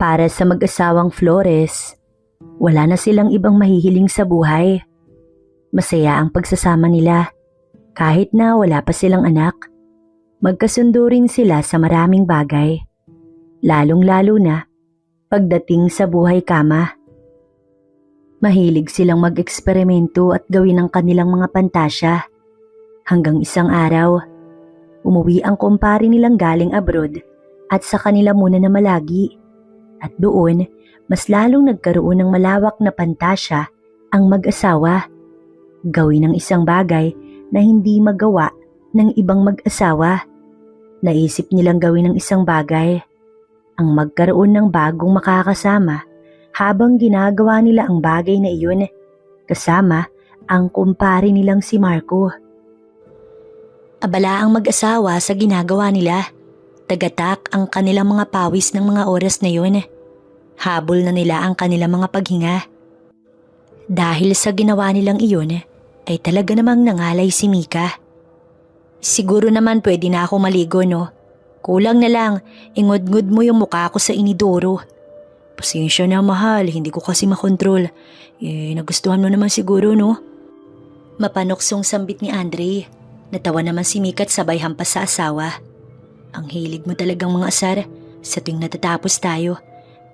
Para sa mag-asawang Flores, wala na silang ibang mahihiling sa buhay. Masaya ang pagsasama nila kahit na wala pa silang anak. Magkasundo rin sila sa maraming bagay, lalong-lalo na pagdating sa buhay kama. Mahilig silang mag-eksperimento at gawin ang kanilang mga pantasya. Hanggang isang araw, umuwi ang kumpare nilang galing abroad at sa kanila muna na malagi. At doon, mas lalong nagkaroon ng malawak na pantasya ang mag-asawa. Gawin ang isang bagay na hindi magawa ng ibang mag-asawa. Naisip nilang gawin ang isang bagay, ang magkaroon ng bagong makakasama habang ginagawa nila ang bagay na iyon kasama ang kumpare nilang si Marco. Abala ang mag-asawa sa ginagawa nila. Tagatak ang kanilang mga pawis ng mga oras na yun. Habol na nila ang kanilang mga paghinga. Dahil sa ginawa nilang iyon, ay talaga namang nangalay si Mika. Siguro naman pwede na ako maligo no. Kulang na lang, ingod-ngod mo yung mukha ko sa inidoro. Pasensya na mahal, hindi ko kasi makontrol. Eh, nagustuhan mo naman siguro no? Mapanoksong sambit ni Andre. Natawa naman si Mika at sabay hampas sa asawa. Ang hilig mo talagang mga asar sa tuwing natatapos tayo.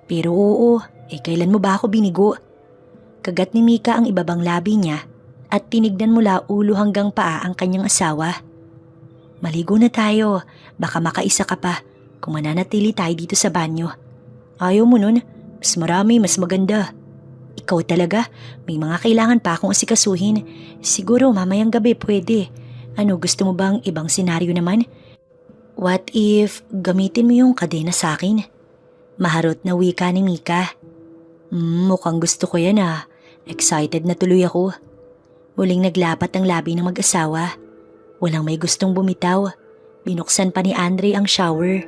Pero oo, eh kailan mo ba ako binigo? Kagat ni Mika ang ibabang labi niya at tinignan mula ulo hanggang paa ang kanyang asawa. Maligo na tayo, baka makaisa ka pa kung mananatili tayo dito sa banyo. Ayaw mo nun, mas marami, mas maganda. Ikaw talaga, may mga kailangan pa akong asikasuhin. Siguro mamayang gabi pwede. Ano gusto mo bang ibang senaryo naman? What if gamitin mo yung kadena sa akin? Maharot na wika ni Mika. Mm, mukhang gusto ko yan ah. Excited na tuloy ako. Muling naglapat ang labi ng mag-asawa. Walang may gustong bumitaw. Binuksan pa ni Andre ang shower.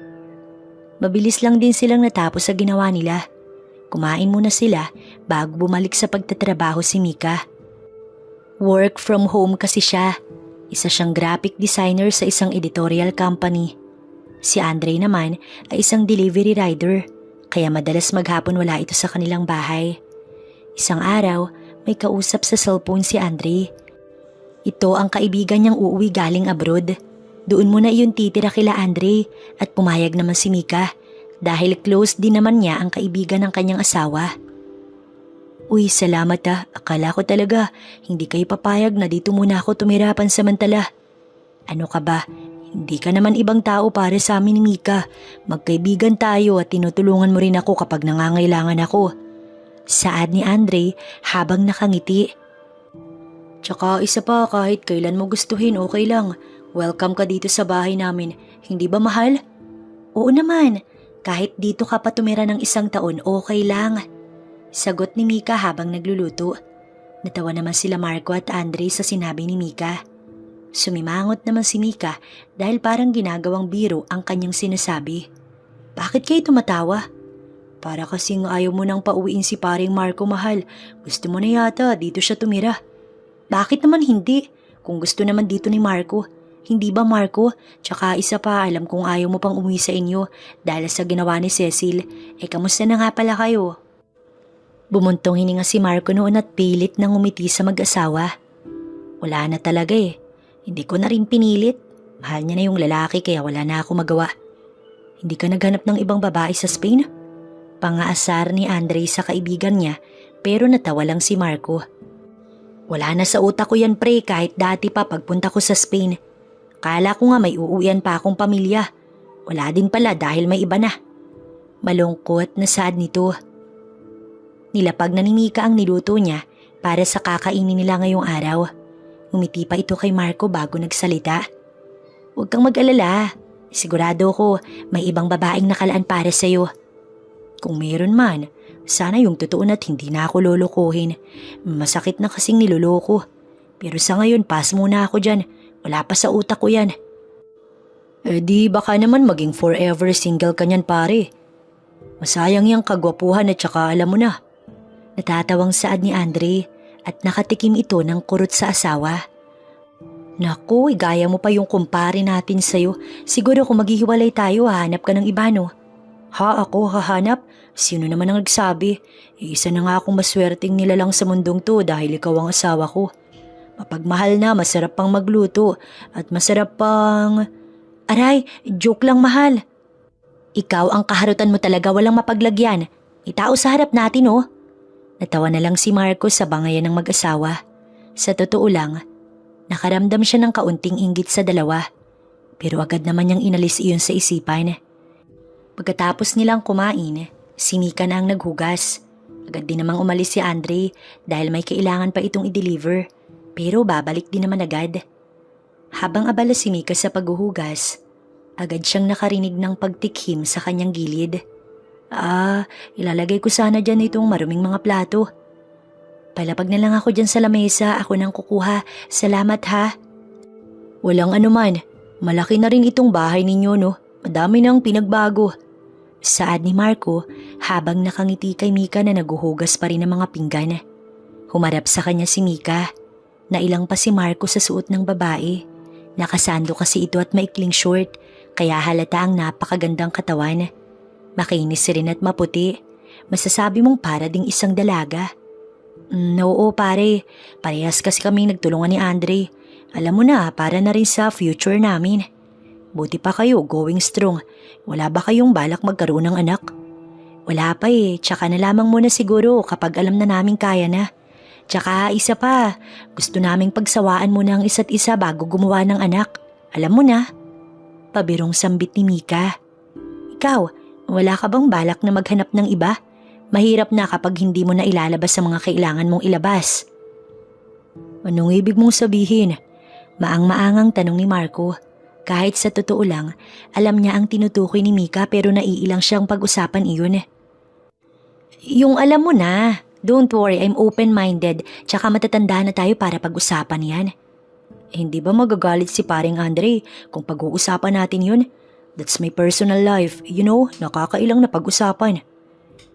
Mabilis lang din silang natapos sa ginawa nila. Kumain muna sila bago bumalik sa pagtatrabaho si Mika. Work from home kasi siya. Isa siyang graphic designer sa isang editorial company. Si Andre naman ay isang delivery rider kaya madalas maghapon wala ito sa kanilang bahay. Isang araw, may kausap sa cellphone si Andre. Ito ang kaibigan niyang uuwi galing abroad. Doon muna iyon titira kila Andre at pumayag naman si Mika dahil close din naman niya ang kaibigan ng kanyang asawa. Uy, salamat ah. Akala ko talaga hindi kayo papayag na dito muna ako tumira pansamantala. Ano ka ba? Hindi ka naman ibang tao para sa amin ni Mika. Magkaibigan tayo at tinutulungan mo rin ako kapag nangangailangan ako. Saad ni Andre habang nakangiti. Tsaka isa pa kahit kailan mo gustuhin okay lang. Welcome ka dito sa bahay namin. Hindi ba mahal? Oo naman. Kahit dito ka pa tumira ng isang taon okay lang. Sagot ni Mika habang nagluluto. Natawa naman sila Marco at Andre sa sinabi ni Mika. Sumimangot naman si Mika dahil parang ginagawang biro ang kanyang sinasabi. Bakit kayo tumatawa? Para kasing ayaw mo nang pauwiin si paring Marco mahal. Gusto mo na yata dito siya tumira. Bakit naman hindi? Kung gusto naman dito ni Marco. Hindi ba Marco? Tsaka isa pa alam kong ayaw mo pang umuwi sa inyo dahil sa ginawa ni Cecil. Eh kamusta na nga pala kayo? Bumuntong hininga si Marco noon at pilit nang umiti sa mag-asawa. Wala na talaga eh. Hindi ko na rin pinilit. Mahal niya na yung lalaki kaya wala na ako magawa. Hindi ka naghanap ng ibang babae sa Spain? Pangaasar ni Andre sa kaibigan niya pero natawa lang si Marco. Wala na sa utak ko yan pre kahit dati pa pagpunta ko sa Spain. Kala ko nga may uuwian pa akong pamilya. Wala din pala dahil may iba na. Malungkot na sad nito. Nilapag na ni Mika ang niluto niya para sa kakainin nila ngayong araw. Umiti pa ito kay Marco bago nagsalita. Huwag kang mag-alala. Sigurado ko may ibang babaeng nakalaan para sa'yo. Kung meron man, sana yung totoo na't hindi na ako lolokohin. Masakit na kasing niloloko. Pero sa ngayon, pass muna ako dyan. Wala pa sa utak ko yan. Eh di baka naman maging forever single ka niyan pare. Masayang yung kagwapuhan at saka alam mo na. Natatawang saad ni Andre at nakatikim ito ng kurot sa asawa. Naku, igaya mo pa yung kumpare natin sa'yo. Siguro kung maghihiwalay tayo, hahanap ka ng iba no? Ha, ako hahanap? Sino naman ang nagsabi? Isa na nga akong maswerteng nilalang sa mundong to dahil ikaw ang asawa ko. Mapagmahal na, masarap pang magluto at masarap pang... Aray, joke lang mahal. Ikaw ang kaharutan mo talaga walang mapaglagyan. Itao sa harap natin oh. Natawa na lang si Marco sa bangayan ng mag-asawa. Sa totoo lang, nakaramdam siya ng kaunting inggit sa dalawa. Pero agad naman niyang inalis iyon sa isipan. Pagkatapos nilang kumain, si Mika na ang naghugas. Agad din namang umalis si Andre dahil may kailangan pa itong i-deliver. Pero babalik din naman agad. Habang abala si Mika sa paghuhugas, agad siyang nakarinig ng pagtikhim sa kanyang gilid. Ah, ilalagay ko sana dyan itong maruming mga plato. Palapag na lang ako dyan sa lamesa, ako nang kukuha. Salamat ha. Walang anuman, malaki na rin itong bahay ninyo no. Madami nang pinagbago. Saad ni Marco habang nakangiti kay Mika na naguhugas pa rin ng mga pinggan. Humarap sa kanya si Mika. Nailang pa si Marco sa suot ng babae. Nakasando kasi ito at maikling short kaya halata ang napakagandang katawan. Makinis rin at maputi. Masasabi mong para ding isang dalaga. Mm, oo pare, parehas kasi kami nagtulungan ni Andre. Alam mo na, para na rin sa future namin. Buti pa kayo, going strong. Wala ba kayong balak magkaroon ng anak? Wala pa eh, tsaka na lamang muna siguro kapag alam na namin kaya na. Tsaka isa pa, gusto naming pagsawaan muna ang isa't isa bago gumawa ng anak. Alam mo na. Pabirong sambit ni Mika. Ikaw, wala ka bang balak na maghanap ng iba? Mahirap na kapag hindi mo na ilalabas sa mga kailangan mong ilabas. Anong ibig mong sabihin? Maang-maangang tanong ni Marco. Kahit sa totoo lang, alam niya ang tinutukoy ni Mika pero naiilang siyang pag-usapan iyon. Yung alam mo na, don't worry, I'm open-minded, tsaka matatanda na tayo para pag-usapan yan. Hindi ba magagalit si paring Andre kung pag-uusapan natin yun? That's my personal life, you know, nakakailang na pag-usapan.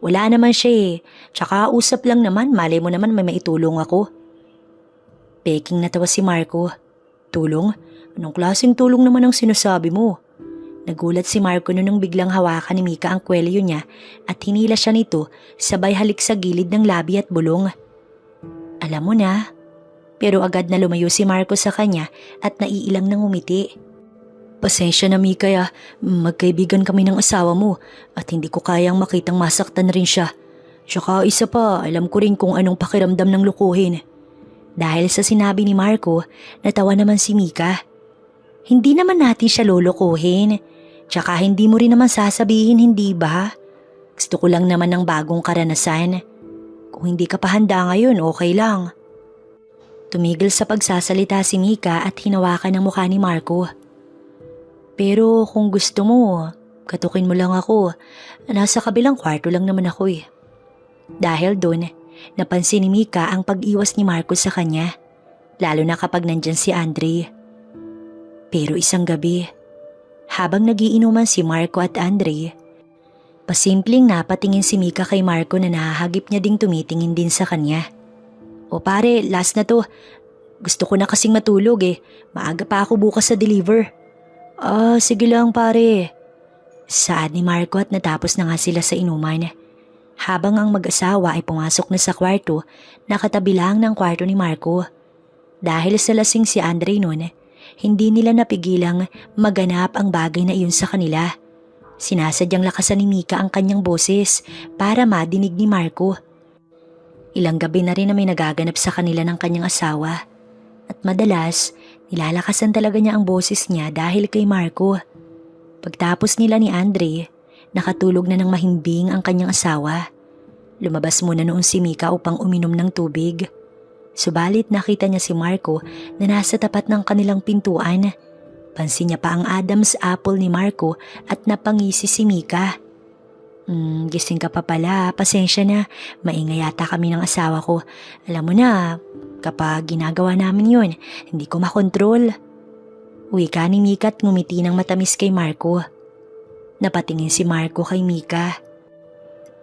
Wala naman siya eh, tsaka usap lang naman, malay mo naman may maitulong ako. Peking natawa si Marco. Tulong? Anong klaseng tulong naman ang sinasabi mo? Nagulat si Marco nung biglang hawakan ni Mika ang kwelyo niya at hinila siya nito sabay halik sa gilid ng labi at bulong. Alam mo na. Pero agad na lumayo si Marco sa kanya at naiilang nang umiti. Pasensya na Mika ya, magkaibigan kami ng asawa mo at hindi ko kayang makitang masaktan rin siya. Tsaka isa pa, alam ko rin kung anong pakiramdam ng lukuhin. Dahil sa sinabi ni Marco, natawa naman si Mika. Hindi naman natin siya lolokohin. Tsaka hindi mo rin naman sasabihin, hindi ba? Gusto ko lang naman ng bagong karanasan. Kung hindi ka pa handa ngayon, okay lang. Tumigil sa pagsasalita si Mika at hinawakan ang mukha ni Marco. Pero kung gusto mo, katukin mo lang ako. Nasa kabilang kwarto lang naman ako eh. Dahil doon, napansin ni Mika ang pag-iwas ni Marco sa kanya. Lalo na kapag nandyan si Andre. Pero isang gabi, habang nagiinuman si Marco at Andre, pasimpleng napatingin si Mika kay Marco na nahahagip niya ding tumitingin din sa kanya. O pare, last na to. Gusto ko na kasing matulog eh. Maaga pa ako bukas sa deliver. Ah, sige lang pare. Saad ni Marco at natapos na nga sila sa inuman. Habang ang mag-asawa ay pumasok na sa kwarto, nakatabi lang ng kwarto ni Marco. Dahil sa lasing si Andre noon, hindi nila napigilang maganap ang bagay na iyon sa kanila. Sinasadyang lakasan ni Mika ang kanyang boses para madinig ni Marco. Ilang gabi na rin na may nagaganap sa kanila ng kanyang asawa. At madalas, nilalakasan talaga niya ang boses niya dahil kay Marco. Pagtapos nila ni Andre, nakatulog na ng mahimbing ang kanyang asawa. Lumabas muna noon si Mika upang uminom ng tubig. Subalit nakita niya si Marco na nasa tapat ng kanilang pintuan. Pansin niya pa ang Adam's apple ni Marco at napangisi si Mika. Hmm, gising ka pa pala. Pasensya na. Maingay yata kami ng asawa ko. Alam mo na, kapag ginagawa namin yun, hindi ko makontrol. Uwi ka ni Mika at ngumiti ng matamis kay Marco. Napatingin si Marco kay Mika.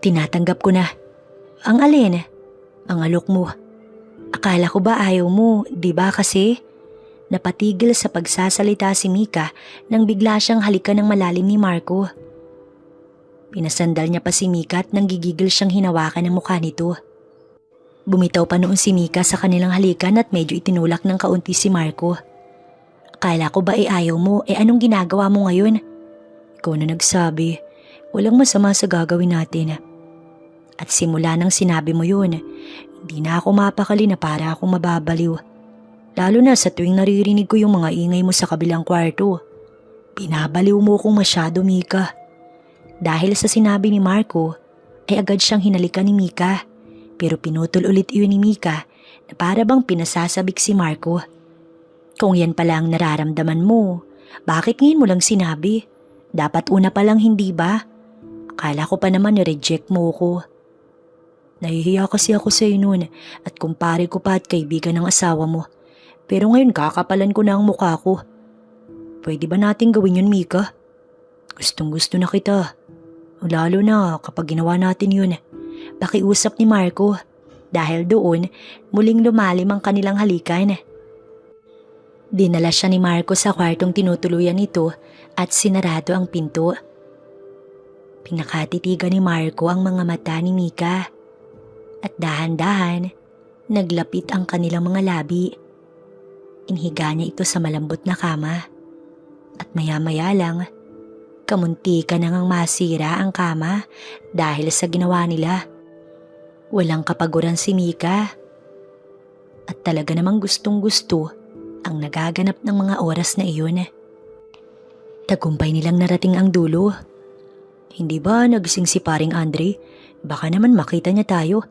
Tinatanggap ko na. Ang alin? Ang alok mo. Akala ko ba ayaw mo, di ba kasi? Napatigil sa pagsasalita si Mika nang bigla siyang halikan ng malalim ni Marco. Pinasandal niya pa si Mika at nanggigigil siyang hinawakan ng mukha nito. Bumitaw pa noon si Mika sa kanilang halikan at medyo itinulak ng kaunti si Marco. Akala ko ba eh mo, eh anong ginagawa mo ngayon? Ikaw na nagsabi, walang masama sa gagawin natin. At simula nang sinabi mo yun, hindi na ako mapakali na para akong mababaliw. Lalo na sa tuwing naririnig ko yung mga ingay mo sa kabilang kwarto. Binabaliw mo kong masyado, Mika. Dahil sa sinabi ni Marco, ay agad siyang hinalikan ni Mika. Pero pinutol ulit iyon ni Mika na para bang pinasasabik si Marco. Kung yan pala ang nararamdaman mo, bakit ngayon mo lang sinabi? Dapat una pa lang hindi ba? Akala ko pa naman na-reject mo ko. Nahihiya kasi ako sa noon at kumpare ko pa at kaibigan ng asawa mo. Pero ngayon kakapalan ko na ang mukha ko. Pwede ba natin gawin yun, Mika? Gustong gusto na kita. Lalo na kapag ginawa natin yun. Pakiusap ni Marco. Dahil doon, muling lumalim ang kanilang halikan. Dinala siya ni Marco sa kwartong tinutuluyan nito at sinarado ang pinto. Pinakatitigan ni Marco ang mga mata ni Mika. At dahan-dahan, naglapit ang kanilang mga labi. Inhiga niya ito sa malambot na kama. At maya-maya lang, kamunti ka nang masira ang kama dahil sa ginawa nila. Walang kapaguran si Mika. At talaga namang gustong gusto ang nagaganap ng mga oras na iyon. Tagumpay nilang narating ang dulo. Hindi ba nagising si paring Andre? Baka naman makita niya tayo.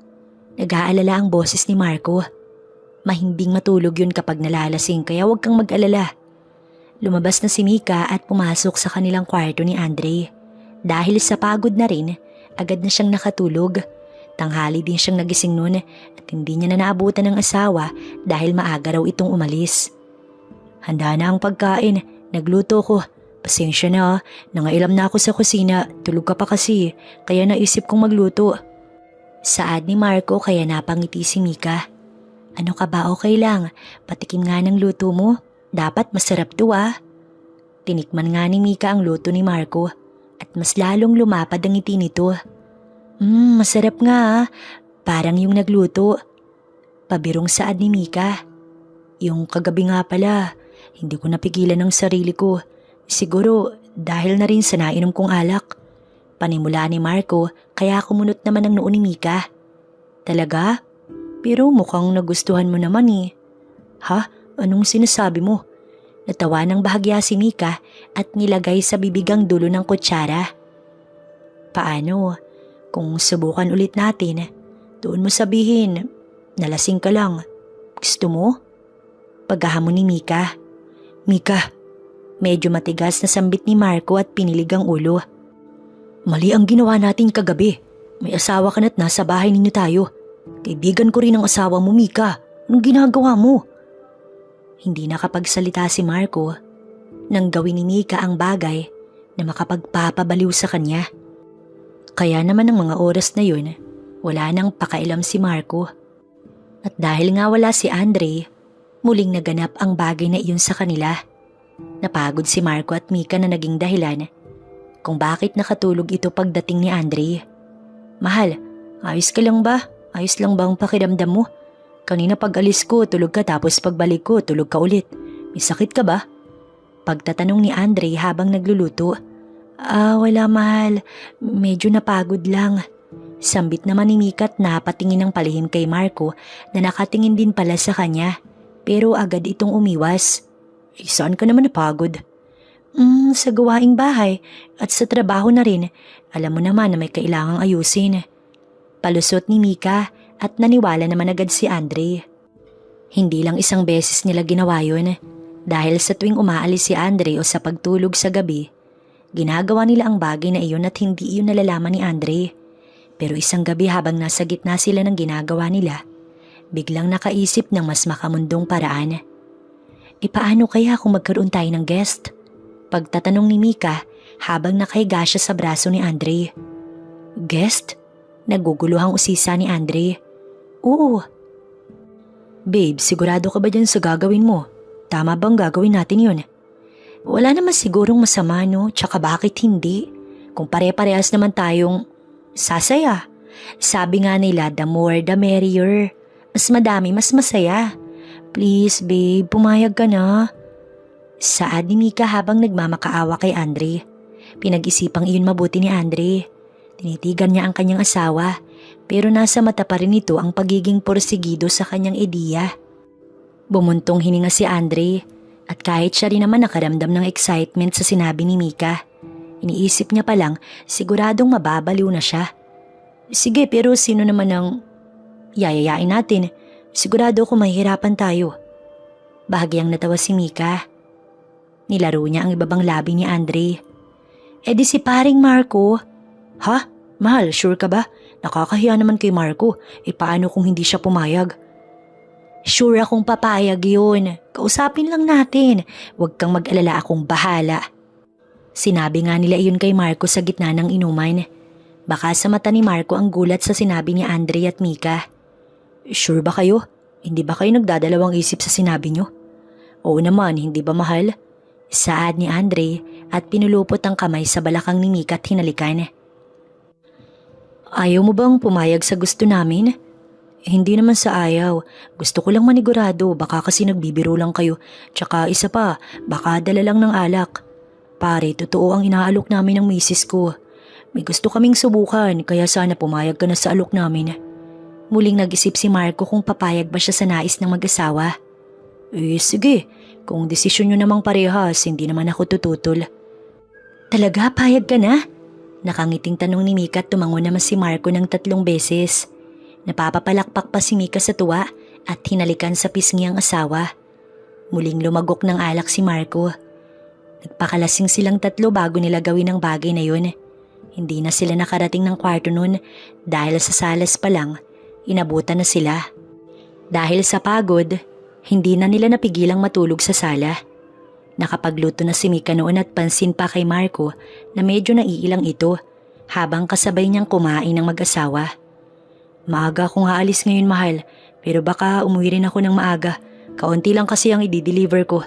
Nag-aalala ang boses ni Marco. Mahimbing matulog yun kapag nalalasing kaya huwag kang mag-alala. Lumabas na si Mika at pumasok sa kanilang kwarto ni Andre. Dahil sa pagod na rin, agad na siyang nakatulog. Tanghali din siyang nagising noon at hindi niya na naabutan ng asawa dahil maaga raw itong umalis. Handa na ang pagkain, nagluto ko. Pasensya na, nangailam na ako sa kusina, tulog ka pa kasi, kaya naisip kong magluto. Saad ni Marco kaya napangiti si Mika. Ano ka ba okay lang? Patikim nga ng luto mo. Dapat masarap to ah. Tinikman nga ni Mika ang luto ni Marco at mas lalong lumapad ang ngiti nito. Mmm, masarap nga ah. Parang yung nagluto. Pabirong saad ni Mika. Yung kagabi nga pala, hindi ko napigilan ng sarili ko. Siguro dahil na rin sa nainom kong alak. Panimula ni Marco kaya kumunot naman ang noo ni Mika. Talaga? Pero mukhang nagustuhan mo naman eh. Ha? Anong sinasabi mo? Natawa ng bahagya si Mika at nilagay sa bibigang dulo ng kutsara. Paano? Kung subukan ulit natin, doon mo sabihin, nalasing ka lang. Gusto mo? Paghahamon ni Mika. Mika, medyo matigas na sambit ni Marco at pinilig ang ulo. Mali ang ginawa natin kagabi. May asawa ka na't nasa bahay ninyo tayo. Kaibigan ko rin ang asawa mo, Mika. Anong ginagawa mo? Hindi nakapagsalita si Marco nang gawin ni Mika ang bagay na makapagpapabaliw sa kanya. Kaya naman ng mga oras na yun, wala nang pakailam si Marco. At dahil nga wala si Andre, muling naganap ang bagay na iyon sa kanila. Napagod si Marco at Mika na naging dahilan kung bakit nakatulog ito pagdating ni Andre. Mahal, ayos ka lang ba? Ayos lang ba ang pakiramdam mo? Kanina pag alis ko, tulog ka tapos pagbalik ko, tulog ka ulit. May sakit ka ba? Pagtatanong ni Andre habang nagluluto. Ah, wala mahal. Medyo napagod lang. Sambit naman ni Mika at napatingin ng palihim kay Marco na nakatingin din pala sa kanya. Pero agad itong umiwas. Eh, saan ka naman napagod? Hmm, sa gawaing bahay at sa trabaho na rin. Alam mo naman na may kailangang ayusin. Palusot ni Mika at naniwala naman agad si Andre. Hindi lang isang beses nila ginawa yun. Dahil sa tuwing umaalis si Andre o sa pagtulog sa gabi, ginagawa nila ang bagay na iyon at hindi iyon nalalaman ni Andre. Pero isang gabi habang nasa gitna sila ng ginagawa nila, biglang nakaisip ng mas makamundong paraan. E paano kaya kung magkaroon tayo ng guest? Pagtatanong ni Mika habang nakahiga siya sa braso ni Andre. Guest? Naguguluhang usisa ni Andre. Oo. Babe, sigurado ka ba dyan sa gagawin mo? Tama bang gagawin natin yun? Wala naman sigurong masama no, tsaka bakit hindi? kung pare-parehas naman tayong sasaya. Sabi nga nila, the more the merrier. Mas madami, mas masaya. Please, babe, pumayag ka na. Saad ni Mika habang nagmamakaawa kay Andre. Pinag-isipang iyon mabuti ni Andre. Tinitigan niya ang kanyang asawa, pero nasa mata pa rin ito ang pagiging porsigido sa kanyang ideya. Bumuntong hininga si Andre, at kahit siya rin naman nakaramdam ng excitement sa sinabi ni Mika, iniisip niya pa lang siguradong mababaliw na siya. Sige pero sino naman ang yayayain natin? Sigurado ko mahihirapan tayo. Bahagyang natawa si Mika. Nilaro niya ang ibabang labi ni Andre. E di si paring Marco. Ha? Mahal, sure ka ba? Nakakahiya naman kay Marco. E paano kung hindi siya pumayag? Sure akong papayag yun. Kausapin lang natin. Huwag kang mag-alala akong bahala. Sinabi nga nila iyon kay Marco sa gitna ng inuman. Baka sa mata ni Marco ang gulat sa sinabi ni Andre at Mika. Sure ba kayo? Hindi ba kayo nagdadalawang isip sa sinabi nyo? Oo naman, hindi ba mahal? Saad ni Andre at pinulupot ang kamay sa balakang ni Mika at hinalikan. Ayaw mo bang pumayag sa gusto namin? Hindi naman sa ayaw. Gusto ko lang manigurado, baka kasi nagbibiro lang kayo. Tsaka isa pa, baka dala lang ng alak. Pare, totoo ang inaalok namin ng misis ko. May gusto kaming subukan, kaya sana pumayag ka na sa alok namin. Muling nag-isip si Marco kung papayag ba siya sa nais ng mag-asawa. Eh sige, kung desisyon nyo namang parehas, hindi naman ako tututol. Talaga, payag ka na? Nakangiting tanong ni Mika at tumango naman si Marco ng tatlong beses. Napapapalakpak pa si Mika sa tuwa at hinalikan sa pisngi ang asawa. Muling lumagok ng alak si Marco. Nagpakalasing silang tatlo bago nila gawin ang bagay na yun. Hindi na sila nakarating ng kwarto noon dahil sa salas pa lang, inabutan na sila. Dahil sa pagod, hindi na nila napigilang matulog sa sala. Nakapagluto na si Mika noon at pansin pa kay Marco na medyo naiilang ito habang kasabay niyang kumain ng mag-asawa. Maaga akong aalis ngayon mahal pero baka umuwi rin ako ng maaga. Kaunti lang kasi ang i-deliver ko.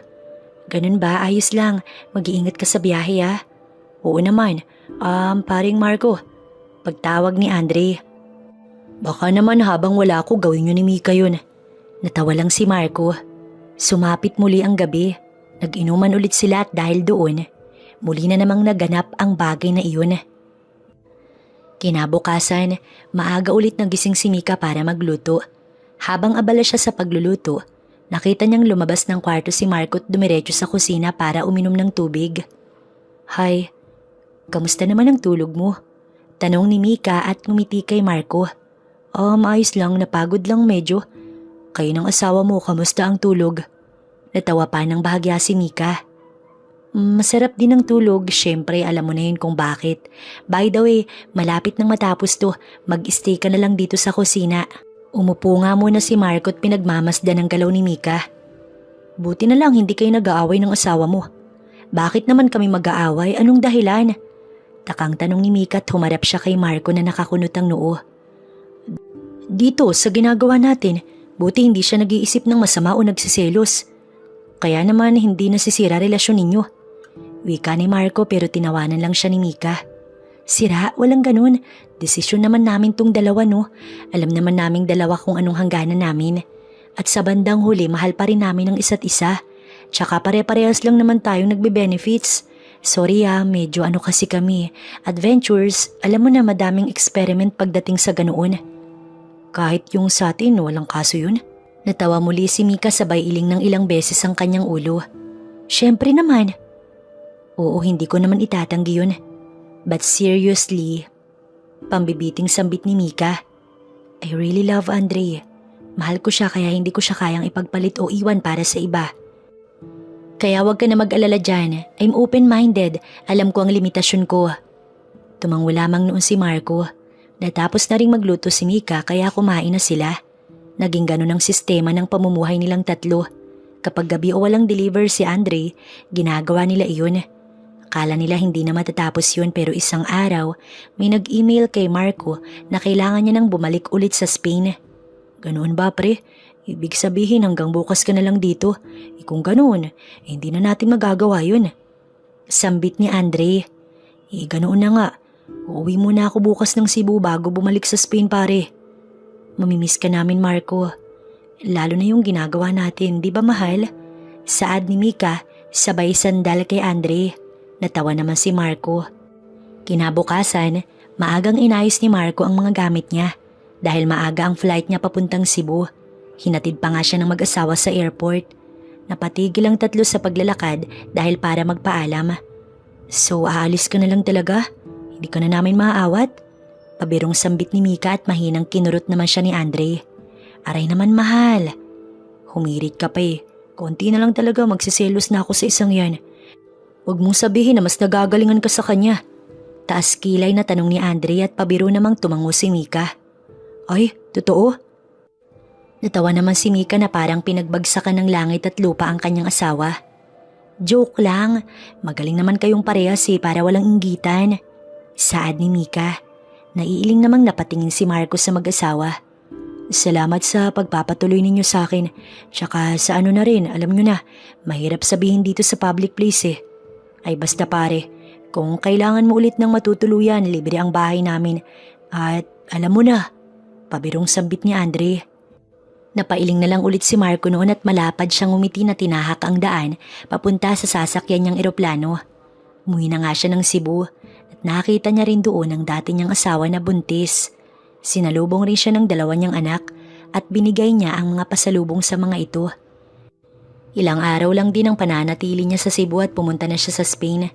Ganun ba? Ayos lang. Mag-iingat ka sa biyahe ah. Oo naman. Um, paring Marco. Pagtawag ni Andre. Baka naman habang wala ako gawin yun ni Mika yun. Natawa lang si Marco. Sumapit muli ang gabi. Nag-inuman ulit sila at dahil doon, muli na namang naganap ang bagay na iyon. Kinabukasan, maaga ulit nagising si Mika para magluto. Habang abala siya sa pagluluto, nakita niyang lumabas ng kwarto si Marco at dumiretso sa kusina para uminom ng tubig. Hay, kamusta naman ang tulog mo? Tanong ni Mika at ngumiti kay Marco. Um, ayos lang, napagod lang medyo. Kayo ng asawa mo, kamusta ang tulog? Natawa pa ng bahagya si Mika. Masarap din ang tulog, syempre alam mo na yun kung bakit. By the way, malapit nang matapos to, mag-stay ka na lang dito sa kusina. Umupo nga muna si Marco at pinagmamasdan ang galaw ni Mika. Buti na lang hindi kayo nag-aaway ng asawa mo. Bakit naman kami mag-aaway? Anong dahilan? Takang tanong ni Mika at humarap siya kay Marco na nakakunot ang noo. Dito, sa ginagawa natin, buti hindi siya nag-iisip ng masama o nagsiselos. Kaya naman hindi nasisira relasyon ninyo. Wika ni Marco pero tinawanan lang siya ni Mika. Sira, walang ganun. Desisyon naman namin tong dalawa no. Alam naman naming dalawa kung anong hangganan namin. At sa bandang huli, mahal pa rin namin ang isa't isa. Tsaka pare-parehas lang naman tayong nagbe-benefits. Sorry ah, medyo ano kasi kami. Adventures, alam mo na madaming experiment pagdating sa ganoon. Kahit yung sa atin, walang kaso yun. Natawa muli si Mika sabay iling ng ilang beses ang kanyang ulo. Siyempre naman. Oo, hindi ko naman itatanggi yun. But seriously, pambibiting sambit ni Mika. I really love Andre. Mahal ko siya kaya hindi ko siya kayang ipagpalit o iwan para sa iba. Kaya wag ka na mag-alala dyan. I'm open-minded. Alam ko ang limitasyon ko. Tumango lamang noon si Marco. Natapos na ring magluto si Mika kaya kumain na sila. Naging ganun ang sistema ng pamumuhay nilang tatlo. Kapag gabi o walang deliver si Andre, ginagawa nila iyon. Akala nila hindi na matatapos yun pero isang araw, may nag-email kay Marco na kailangan niya nang bumalik ulit sa Spain. Ganoon ba pre? Ibig sabihin hanggang bukas ka na lang dito. E kung ganoon, eh, hindi na natin magagawa yun. Sambit ni Andre. Eh, ganoon na nga. Uuwi muna ako bukas ng Cebu bago bumalik sa Spain pare. Mamimiss ka namin Marco. Lalo na yung ginagawa natin, di ba mahal? Saad ni Mika, sabay sandal kay Andre. Natawa naman si Marco. Kinabukasan, maagang inayos ni Marco ang mga gamit niya dahil maaga ang flight niya papuntang Cebu. Hinatid pa nga siya ng mag-asawa sa airport. Napatigil ang tatlo sa paglalakad dahil para magpaalam. So aalis ka na lang talaga? Hindi ka na namin maaawat? Pabirong sambit ni Mika at mahinang kinurot naman siya ni Andre. Aray naman mahal. Humirit ka pa eh. Konti na lang talaga magsiselos na ako sa isang yan. Huwag mong sabihin na mas nagagalingan ka sa kanya. Taas kilay na tanong ni Andre at pabiro namang tumango si Mika. Ay, totoo? Natawa naman si Mika na parang pinagbagsakan ng langit at lupa ang kanyang asawa. Joke lang, magaling naman kayong parehas eh para walang inggitan. Saad ni Mika. Naiiling namang napatingin si Marcos sa mag-asawa. Salamat sa pagpapatuloy ninyo sa akin. Tsaka sa ano na rin, alam nyo na, mahirap sabihin dito sa public place eh. Ay basta pare, kung kailangan mo ulit ng matutuluyan, libre ang bahay namin. At alam mo na, pabirong sambit ni Andre. Napailing na lang ulit si Marco noon at malapad siyang umiti na tinahak ang daan papunta sa sasakyan niyang eroplano. Umuwi na nga siya ng Cebu at nakita niya rin doon ang dati niyang asawa na buntis. Sinalubong rin siya ng dalawa niyang anak at binigay niya ang mga pasalubong sa mga ito. Ilang araw lang din ang pananatili niya sa Cebu at pumunta na siya sa Spain.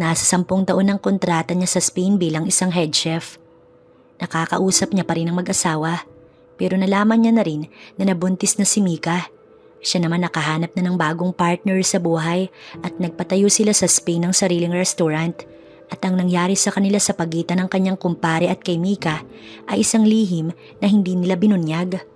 Nasa sampung taon ang kontrata niya sa Spain bilang isang head chef. Nakakausap niya pa rin ang mag-asawa pero nalaman niya na rin na nabuntis na si Mika. Siya naman nakahanap na ng bagong partner sa buhay at nagpatayo sila sa Spain ng sariling restaurant at ang nangyari sa kanila sa pagitan ng kanyang kumpare at kay Mika ay isang lihim na hindi nila binunyag.